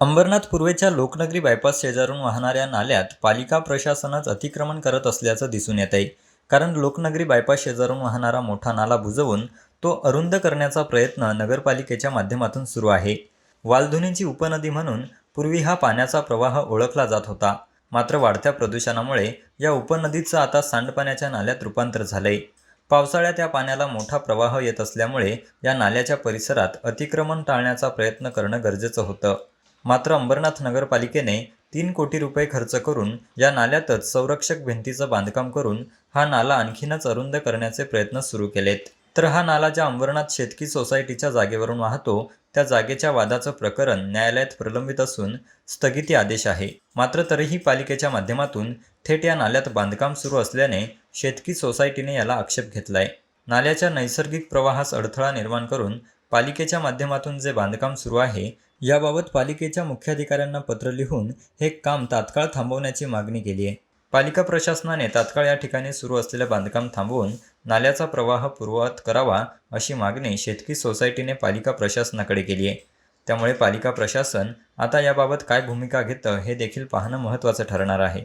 अंबरनाथ पूर्वेच्या लोकनगरी बायपास शेजारून वाहणाऱ्या नाल्यात पालिका प्रशासनच अतिक्रमण करत असल्याचं दिसून येत आहे कारण लोकनगरी बायपास शेजारून वाहणारा मोठा नाला बुजवून तो अरुंद करण्याचा प्रयत्न नगरपालिकेच्या माध्यमातून सुरू आहे. वालधुनीची उपनदी म्हणून पूर्वी हा पाण्याचा प्रवाह ओळखला जात होता. मात्र वाढत्या प्रदूषणामुळे या उपनदीचं आता सांडपाण्याच्या नाल्यात रूपांतर झालंय. पावसाळ्यात या पाण्याला मोठा प्रवाह येत असल्यामुळे या नाल्याच्या परिसरात अतिक्रमण टाळण्याचा प्रयत्न करणं गरजेचं होतं. मात्र अंबरनाथ नगरपालिकेने तीन कोटी रुपये खर्च करून या नाल्यातच संरक्षक भिंतीचं बांधकाम करून हा नाला आणखीनच अरुंद करण्याचे प्रयत्न सुरू केलेत. तर हा नाला ज्या अंबरनाथ शेतकी सोसायटीच्या जागेवरून वाहतो त्या जागेच्या वादाचं प्रकरण न्यायालयात प्रलंबित असून स्थगिती आदेश आहे. मात्र तरीही पालिकेच्या माध्यमातून थेट या नाल्यात बांधकाम सुरू असल्याने शेतकी सोसायटीने याला आक्षेप घेतलाय. नाल्याच्या नैसर्गिक प्रवाहास अडथळा निर्माण करून पालिकेच्या माध्यमातून जे बांधकाम सुरू आहे याबाबत पालिकेच्या मुख्याधिकाऱ्यांना पत्र लिहून हे काम तात्काळ थांबवण्याची मागणी केली आहे. पालिका प्रशासनाने तात्काळ या ठिकाणी सुरू असलेले बांधकाम थांबवून नाल्याचा प्रवाह पूर्ववत करावा अशी मागणी शेतकी सोसायटीने पालिका प्रशासनाकडे केली आहे. त्यामुळे पालिका प्रशासन आता याबाबत काय भूमिका घेतं हे देखील पाहणं महत्त्वाचं ठरणार आहे.